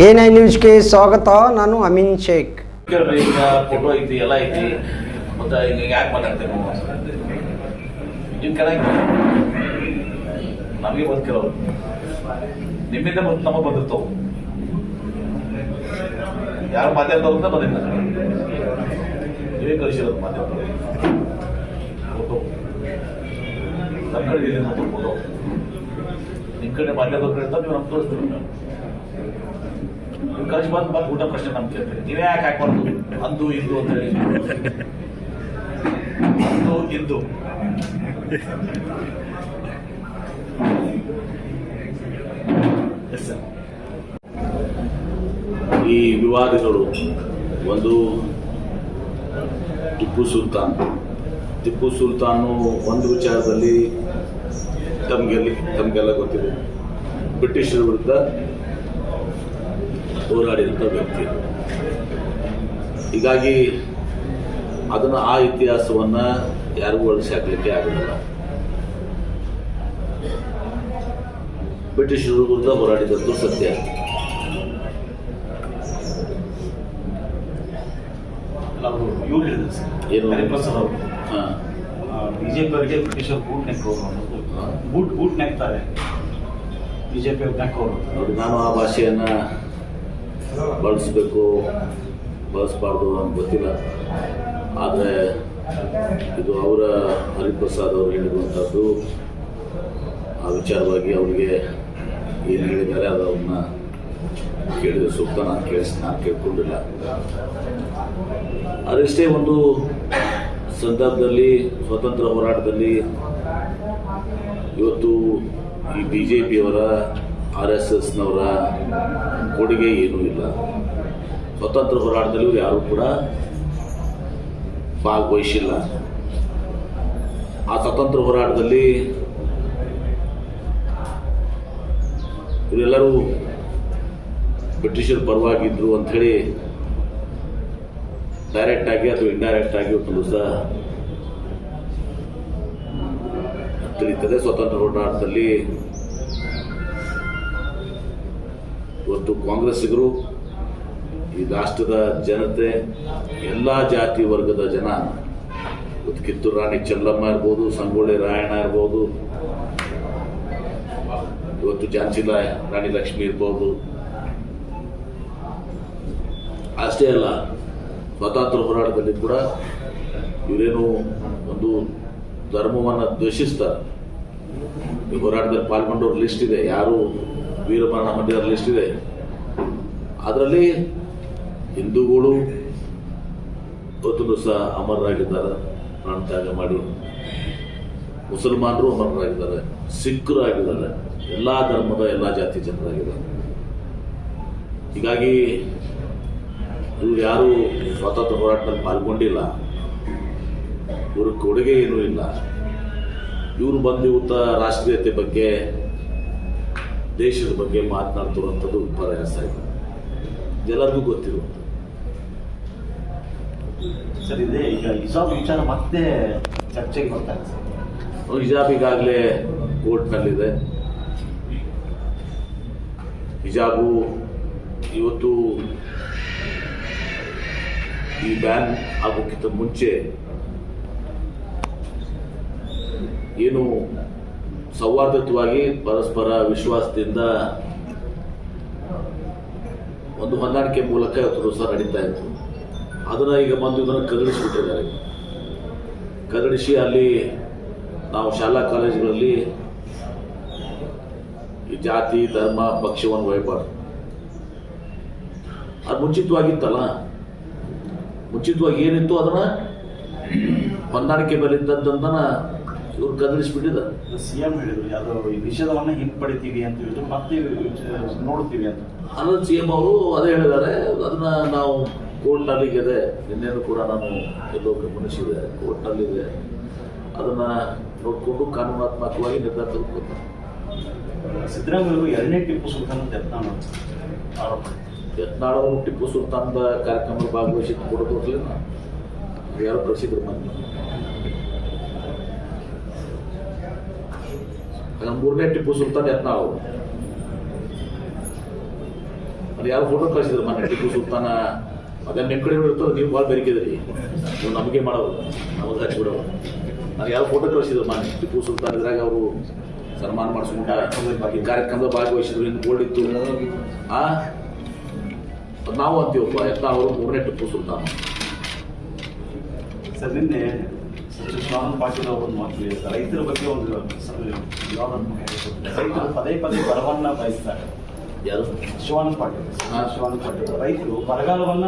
Nine ನ್ಯೂಸ್ಗೆ ಸ್ವಾಗತ, ನಾನು ಅಮೀನ್ ಶೇಖ್. ಫೋಟೋ ಐತಿ ಎಲ್ಲ ಐತಿ ಮತ್ತೆ ಈಗ ಯಾಕೆ ನಿಮ್ಮಿಂದ ನಮಗೆ ಬಂದಿರ್ತಾವೆ ಯಾರು ಮಾತಾಡ್ತಾರಂತ ಬಂದಿಲ್ಲ ನೀವೇ ಕಳಿಸಿರೋದು ಮಾತಾಡ್ತಾರೆ ಫೋಟೋ ನಮ್ಮ ಕಡೆ ನಮ್ಮ ಫೋಟೋ ನಿಮ್ಮ ಕಡೆ ಮಾತಾಡೋದ್ರ ಕಡೆ ನೀವು ನಮ್ಗೆ ತೋರಿಸ್ತೀವಿ ಕಳಿಸಿ ಬಂದು ಬಂದು ಊಟ ಪ್ರಶ್ನೆ ನಮ್ಗೆ ಕೇಳ್ತೀರಿ. ನೀವೇ ಯಾಕೆ ಹಾಕೊಂಡು ಅಂದು, ಇಂದು ಅಂತ ಹೇಳಿ. ಅಂದು, ಇಂದು. ಈ ವಿವಾದಗಳು ಒಂದು ಟಿಪ್ಪು ಸುಲ್ತಾನ್. ಟಿಪ್ಪು ಸುಲ್ತಾನು ಒಂದು ವಿಚಾರದಲ್ಲಿ ತಮಗೆಲ್ಲ ತಮಗೆಲ್ಲ ಗೊತ್ತಿದೆ. ಬ್ರಿಟಿಷರ ವಿರುದ್ಧ ಹೋರಾಡಿದಂಥ ವ್ಯಕ್ತಿ. ಹೀಗಾಗಿ ಅದನ್ನು ಆ ಇತಿಹಾಸವನ್ನು ಯಾರಿಗೂ ಅಳಿಸಿ ಹಾಕಲಿಕ್ಕೆ ಆಗೋದಿಲ್ಲ. ಬ್ರಿಟಿಷರ ವಿರುದ್ಧ ಹೋರಾಡಿದಂತೂ ಸತ್ಯ. ಏನು? ಬಿಜೆಪಿ ಅವರಿಗೆ ಬ್ರಿಟಿಷರು ಬೂಟ್ ನೆಕ್ಕೋರು. ಬೂಟ್ ಬೂಟ್ ನೆಕ್ತಾರೆ. ಬಿಜೆಪಿ ಅವ್ರು ನೆಕ್ಕೋರು ನಾನು ಆ ಭಾಷೆಯನ್ನು ಬಳಸಬೇಕು, ಬಳಸಬಾರ್ದು ಅಂತ ಗೊತ್ತಿಲ್ಲ. ಆದರೆ ಇದು ಅವರ ಹರಿಪ್ರಸಾದ್ ಅವರು ಹೇಳಿರುವಂಥದ್ದು, ಆ ವಿಚಾರವಾಗಿ ಅವರಿಗೆ ಏನು ಹೇಳಿದ್ದಾರೆ ಅದನ್ನು ಕೇಳಿದ ಸೂಕ್ತ, ನಾನು ಕೇಳಿಸ್, ನಾನು ಕೇಳ್ಕೊಂಡಿಲ್ಲ. ಅದಷ್ಟೇ ಒಂದು ಸಂದರ್ಭದಲ್ಲಿ, ಸ್ವತಂತ್ರ ಹೋರಾಟದಲ್ಲಿ ಇವತ್ತು ಈ ಬಿ ಜೆ ಪಿಯವರ ಆರ್ ಎಸ್ ಎಸ್ನವರ ಕೊಡುಗೆ ಏನೂ ಇಲ್ಲ. ಸ್ವತಂತ್ರ ಹೋರಾಟದಲ್ಲಿ ಯಾರು ಯಾರೂ ಕೂಡ ಭಾಗವಹಿಸಿಲ್ಲ. ಆ ಸ್ವತಂತ್ರ ಹೋರಾಟದಲ್ಲಿ ಇವರೆಲ್ಲರೂ ಬ್ರಿಟಿಷರ ಪರವಾಗಿದ್ದರು ಅಂಥೇಳಿ ಡೈರೆಕ್ಟಾಗಿ ಅಥವಾ ಇಂಡೈರೆಕ್ಟ್ ಆಗಿ ಒಂದು ದಿವಸ ತಿಳಿತದೆ ಸ್ವತಂತ್ರ ಹೋರಾಟದಲ್ಲಿ ಇವತ್ತು ಕಾಂಗ್ರೆಸ್ಸಿಗರು ಈ ರಾಷ್ಟ್ರದ ಜನತೆ, ಎಲ್ಲ ಜಾತಿ ವರ್ಗದ ಜನ, ಇವತ್ತು ಕಿತ್ತೂರು ರಾಣಿ ಚೆಲ್ಲಮ್ಮ ಇರ್ಬೋದು, ಸಂಗೊಳ್ಳಿ ರಾಯಣ್ಣ ಇರ್ಬೋದು, ಇವತ್ತು ಝಾನ್ಸಿ ರಾ- ರಾಣಿ ಲಕ್ಷ್ಮಿ ಇರ್ಬೋದು. ಅಷ್ಟೇ ಅಲ್ಲ, ಸ್ವಾತಂತ್ರ್ಯ ಹೋರಾಟದಲ್ಲಿ ಕೂಡ ಇವರೇನು ಒಂದು ಧರ್ಮವನ್ನು ದ್ವೇಷಿಸ್ತಾರೆ. ಈ ಹೋರಾಟದಲ್ಲಿ ಪಾಲ್ಗೊಂಡವ್ರ ಲಿಸ್ಟ್ ಇದೆ. ಯಾರು ವೀರಮರಣ ಹೊಂದಿದ ಲಿಸ್ಟ್ ಇದೆ. ಅದರಲ್ಲಿ ಹಿಂದೂಗಳು ಇವತ್ತೊಂದು ದಿವಸ ಅಮರರಾಗಿದ್ದಾರೆ. ಪ್ರಾಣತ್ಯಾಗ ಮಾಡಿ. ಮುಸಲ್ಮಾನರು ಅಮರರಾಗಿದ್ದಾರೆ. ಸಿಖ್ರು ಆಗಿದ್ದಾರೆ ಎಲ್ಲ ಧರ್ಮದ ಎಲ್ಲ ಜಾತಿ ಜನರಾಗಿದ್ದಾರೆ ಹೀಗಾಗಿ ಇವರು ಯಾರು ಸ್ವಾತಂತ್ರ್ಯ ಹೋರಾಟದಲ್ಲಿ ಪಾಲ್ಗೊಂಡಿಲ್ಲ. ಇವ್ರ ಕೊಡುಗೆ ಏನೂ ಇಲ್ಲ. ಇವರು ಬಂದು ಇವತ್ತ ರಾಷ್ಟ್ರೀಯತೆ ಬಗ್ಗೆ ದೇಶದ ಬಗ್ಗೆ ಮಾತನಾಡ್ತಿರುವಂಥದ್ದು ಪ್ರಯಾಸ ಇದೆ. ಎಲ್ಲರಿಗೂ ಗೊತ್ತಿರುವಂಥದ್ದು. ಸರ್ ಇದೆ ಈಗ ಹಿಜಾಬ್ ವಿಚಾರ ಮತ್ತೆ ಚರ್ಚೆಗೆ ಬರ್ತಾ ಇದೆ. ಸರ್ ಹಿಜಾಬ್ ಈಗಾಗಲೇ ಕೋರ್ಟ್ನಲ್ಲಿದೆ. ಹಿಜಾಬು ಇವತ್ತು ಈ ಬ್ಯಾನ್ ಆಗೋಕ್ಕಿಂತ ಮುಂಚೆ ಏನು ಸೌಹಾರ್ದಯುತವಾಗಿ ಪರಸ್ಪರ ವಿಶ್ವಾಸದಿಂದ ಒಂದು ಹೊಂದಾಣಿಕೆ ಮೂಲಕ ಸಹ ನಡೀತಾ ಇತ್ತು. ಅದನ್ನು ಈಗ ಬಂದು ಇದನ್ನು ಕದಡಿಸಿಬಿಟ್ಟಿದ್ದಾರೆ ಕದಡಿಸಿ ಅಲ್ಲಿ ನಾವು ಶಾಲಾ ಕಾಲೇಜುಗಳಲ್ಲಿ ಈ ಜಾತಿ, ಧರ್ಮ, ಪಕ್ಷವನ್ನು ಒಯ್ಯಬಾರ್ದು ಅದು ಮುಂಚಿತವಾಗಿತ್ತಲ್ಲ? ಮುಂಚಿತವಾಗಿ ಏನಿತ್ತು ಅದನ್ನ? ಹೊಂದಾಣಿಕೆ ಮೇಲೆ ಇವ್ರು ಕದಲಿಸ್ಬಿಟ್ಟಿದ್ದಾರೆ ಸಿ ಎಂ ಹೇಳಿದ್ರು ಯಾವುದೋ ಈ ನಿಷೇಧವನ್ನ ಹಿಂಪಡಿತೀವಿ ಅಂತ ಹೇಳಿದ್ರು ಮತ್ತೆ ನೋಡ್ತೀವಿ ಅಂತ. ಅಂದ್ರೆ ಸಿ ಎಂ ಅವರು ಅದೇ ಹೇಳಿದ್ದಾರೆ ಅದನ್ನ ನಾವು ಕೋರ್ಟ್ನಲ್ಲಿ ಇದೆ ನಿನ್ನೆನೂ ಕೂಡ ನಾನು ಎಲ್ಲೋ ಗಮನಿಸಿದೆ ಕೋರ್ಟ್ನಲ್ಲಿದೆ. ಅದನ್ನ ನೋಡಿಕೊಂಡು ಕಾನೂನಾತ್ಮಕವಾಗಿ ನಿರ್ಧಾರ ತೆಗೆದುಕೊಳ್ತಾರೆ. ಸಿದ್ದರಾಮಯ್ಯ ಎರಡನೇ ಟಿಪ್ಪು ಸುಲ್ತಾನ್ ಯತ್ನಾಳ್ ಆರೋಪ. ಯತ್ನಾಳ್ ಅವರು ಟಿಪ್ಪು ಸುಲ್ತಾನದ ಕಾರ್ಯಕ್ರಮ ಭಾಗವಹಿಸಿದ್ದು ಕೊಡೋದು ಯಾರು ಕಳಿಸಿದ್ರು ಮೊನ್ನೆ ಮೂರನೇ ಟಿಪ್ಪು ಸುಲ್ತಾನ್ ಯತ್ನಾಳ್ ಅವರು. ಅದು ಯಾರು ಫೋಟೋ ಕಳಿಸಿದ್ರು ಮೊನ್ನೆ, ಟಿಪ್ಪು ಸುಲ್ತಾನ. ಅದನ್ನ ನಿಮ್ಮ ಕಡೆ ಇರ್ತದೆ ನೀವು ಭಾಳ ಬೆರಿಕಿದ್ರಿ. ನೀವು ನಮಗೆ ಮಾಡೋದು ನಮಗೆ ಹಚ್ಚಿಬಿಡೋದು ನಾನು ಯಾರು ಫೋಟೋ ಕಳಿಸಿದ್ರು ಮೊನ್ನೆ, ಟಿಪ್ಪು ಸುಲ್ತಾನ್ ಇದ್ರಾಗ ಅವರು ಸನ್ಮಾನ ಮಾಡಿಸ್ಕೊಂಡ ಈ ಕಾರ್ಯಕ್ರಮದ ಭಾಗವಹಿಸಿದ್ರು, ಇನ್ನು ಗೋಲ್ಡ್ ಇತ್ತು. ಆ? ನಾವು ಅಂತೀವಪ್ಪ, ಯತ್ನ ಅವರು ಮೂರನೇ ಟಿಪ್ಪು ಸುಲ್ತಾನ್. ಸರ್, ನಿನ್ನೆ ಶ್ರೀರಾಮ್ ಪಾಟೀಲ್ ಅವರು ಒಂದು ಮಾತು ರೈತರ ಬಗ್ಗೆ ಒಂದು ರೈತರು ಪದೇ ಪದೇ ಬರವನ್ನ ಬಯಸ್ತಾರೆ. ಯಾರು? ಶಿವಾನಂದ ಪಾಟೀಲ್. ಶಿವಾನಂದ ಪಾಟೀಲ್. ರೈತರು ಬರಗಾಲವನ್ನ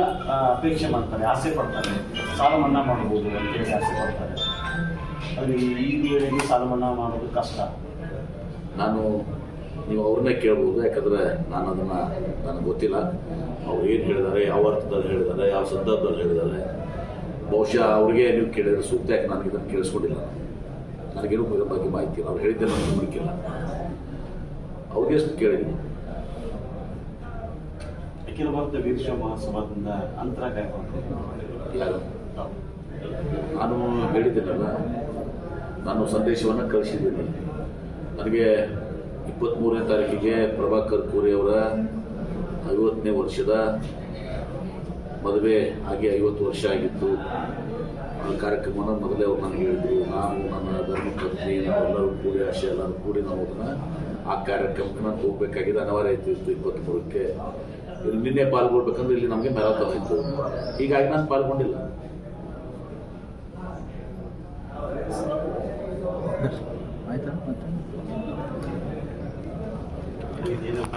ಅಪೇಕ್ಷೆ ಮಾಡ್ತಾರೆ ಆಸೆ ಪಡ್ತಾರೆ. ಸಾಲ ಮನ್ನಾ ಮಾಡಬಹುದು ಅಂತೇಳಿ ಆಸೆ ಪಡ್ತಾರೆ. ಅಲ್ಲಿ ಈ ವೇಳೆಗೆ ಸಾಲ ಮನ್ನಾ ಮಾಡೋದು ಕಷ್ಟ. ನಾನು ನೀವು ಅವ್ರನ್ನೇ ಕೇಳ್ಬೋದು ಯಾಕಂದ್ರೆ ನಾನು ಅದನ್ನ ನನಗೆ ಗೊತ್ತಿಲ್ಲ. ಅವ್ರು ಏನು ಹೇಳಿದ್ದಾರೆ ಯಾವ ಅರ್ಥದಲ್ಲಿ ಹೇಳಿದ್ದಾರೆ ಯಾವ ಸಂದರ್ಭದಲ್ಲಿ ಹೇಳಿದ್ದಾರೆ ಬಹುಶಃ ಅವ್ರಿಗೆ ನೀವು ಕೇಳಿದ್ರೆ ಸೂಕ್ತ ಯಾಕೆ ನನಗೆ ಇದನ್ನು ಕೇಳಿಸ್ಕೊಂಡಿಲ್ಲ? ನನಗೇನು ಇದ್ರ ಬಗ್ಗೆ ಮಾಹಿತಿ ಇಲ್ಲ. ಅವ್ರು ಹೇಳಿದ್ದೆ ನನಗೆ ನಂಬಿಕಿಲ್ಲ ಅವ್ರಿಗೆ ಎಷ್ಟು ಕೇಳಿದ್ದೀನಿ ಅಖಿಲ ಭಾರತ ವೀರಶೈವ ಮಹಾಸಭಾದಿಂದ ಅಂತರ ಯಾರು? ನಾನು ಹೇಳಿದ್ದೇನಲ್ಲ ನಾನು ಸಂದೇಶವನ್ನು ಕಳಿಸಿದ್ದೀನಿ. ನನಗೆ ಇಪ್ಪತ್ತ್ಮೂರನೇ ತಾರೀಕಿಗೆ ಪ್ರಭಾಕರ್ ಕೋರಿ ಅವರ ಐವತ್ತನೇ ವರ್ಷದ ಮದುವೆ ಆಗಿ ಐವತ್ತು ವರ್ಷ ಆಗಿತ್ತು. ಆ ಕಾರ್ಯಕ್ರಮನ ಮೊದಲೇ ಅವ್ರು ನನಗೆ ಹೇಳಿದ್ರು. ನಾನು ನನ್ನ ಧರ್ಮಪತ್ನಿ ನಾವೆಲ್ಲರೂ ಕೂಡಿ ಆಶೆ, ಎಲ್ಲರೂ ಕೂಡಿ ನಾವು ಅದನ್ನು ಆ ಕಾರ್ಯಕ್ರಮಕ್ಕೆ ನಾನು ಹೋಗ್ಬೇಕಾಗಿದೆ ಅನಿವಾರ್ಯ ಇತ್ತು ಇತ್ತು ಇಪ್ಪತ್ತ್ಮೂರಕ್ಕೆ ನಿನ್ನೆ ಪಾಲ್ಗೊಳ್ಬೇಕಂದ್ರೆ ಇಲ್ಲಿ ನಮಗೆ ಮ್ಯಾರಥಾನ್ ಇತ್ತು ಹೀಗಾಗಿ ನಾನು ಪಾಲ್ಗೊಂಡಿಲ್ಲ. ಇದೇನಪ್ಪ